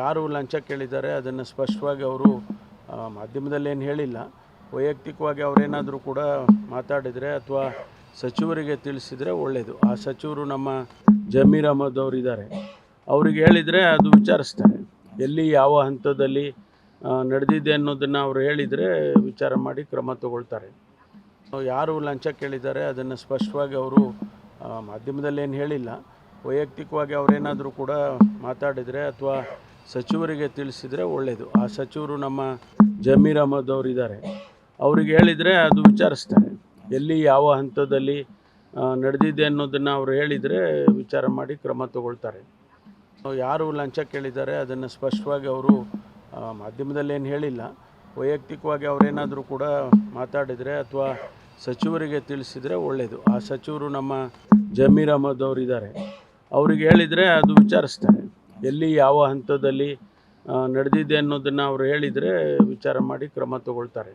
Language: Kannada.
ಯಾರು ಲಂಚ ಕೇಳಿದ್ದಾರೆ ಅದನ್ನು ಸ್ಪಷ್ಟವಾಗಿ ಅವರು ಮಾಧ್ಯಮದಲ್ಲಿ ಏನು ಹೇಳಿಲ್ಲ. ವೈಯಕ್ತಿಕವಾಗಿ ಅವರೇನಾದರೂ ಕೂಡ ಮಾತಾಡಿದರೆ ಅಥವಾ ಸಚಿವರಿಗೆ ತಿಳಿಸಿದರೆ ಒಳ್ಳೆಯದು ಆ ಸಚಿವರು ನಮ್ಮ ಜಮೀರ್ ಅಹಮದ್ ಅವರಿದ್ದಾರೆ. ಅವ್ರಿಗೆ ಹೇಳಿದರೆ ಅದು ವಿಚಾರಿಸ್ತಾರೆ. ಎಲ್ಲಿ ಯಾವ ಹಂತದಲ್ಲಿ ನಡೆದಿದೆ ಅನ್ನೋದನ್ನು ಅವರು ಹೇಳಿದರೆ ವಿಚಾರ ಮಾಡಿ ಕ್ರಮ ತಗೊಳ್ತಾರೆ. ಯಾರು ಲಂಚ ಕೇಳಿದ್ದಾರೆ ಅದನ್ನು ಸ್ಪಷ್ಟವಾಗಿ ಅವರು ಮಾಧ್ಯಮದಲ್ಲಿ ಏನು ಹೇಳಿಲ್ಲ. ವೈಯಕ್ತಿಕವಾಗಿ ಅವರೇನಾದರೂ ಕೂಡ ಮಾತಾಡಿದರೆ ಅಥವಾ ಸಚಿವರಿಗೆ ತಿಳಿಸಿದರೆ ಒಳ್ಳೆಯದು ಆ ಸಚಿವರು ನಮ್ಮ ಜಮೀರ್ ಅಹಮದ್ ಅವರು ಇದ್ದಾರೆ ಅವ್ರಿಗೆ ಹೇಳಿದರೆ ಅದು ವಿಚಾರಿಸ್ತಾರೆ. ಎಲ್ಲಿ ಯಾವ ಹಂತದಲ್ಲಿ ನಡೆದಿದೆ ಅನ್ನೋದನ್ನು ಅವರು ಹೇಳಿದರೆ ವಿಚಾರ ಮಾಡಿ ಕ್ರಮ ತಗೊಳ್ತಾರೆ. ಯಾರು ಲಂಚ ಕೇಳಿದ್ದಾರೆ ಅದನ್ನು ಸ್ಪಷ್ಟವಾಗಿ ಅವರು ಮಾಧ್ಯಮದಲ್ಲಿ ಏನು ಹೇಳಿಲ್ಲ. ವೈಯಕ್ತಿಕವಾಗಿ ಅವರೇನಾದರೂ ಕೂಡ ಮಾತಾಡಿದರೆ ಅಥವಾ ಸಚಿವರಿಗೆ ತಿಳಿಸಿದರೆ ಒಳ್ಳೆಯದು ಆ ಸಚಿವರು ನಮ್ಮ ಜಮೀರ್ ಅಹಮದ್ ಅವರು ಇದ್ದಾರೆ ಅವ್ರಿಗೆ ಹೇಳಿದರೆ ಅದು ವಿಚಾರಿಸ್ತಾರೆ. ಎಲ್ಲಿ ಯಾವ ಹಂತದಲ್ಲಿ ನಡೆದಿದೆ ಅನ್ನೋದನ್ನು ಅವರು ಹೇಳಿದರೆ ವಿಚಾರ ಮಾಡಿ ಕ್ರಮ ತಗೊಳ್ತಾರೆ.